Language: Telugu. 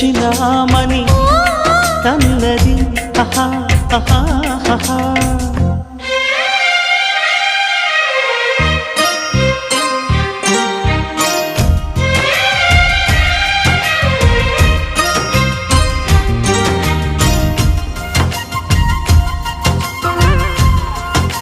వేచినామని ఆహా. అన్నది ఆహా ఆహా ఆహా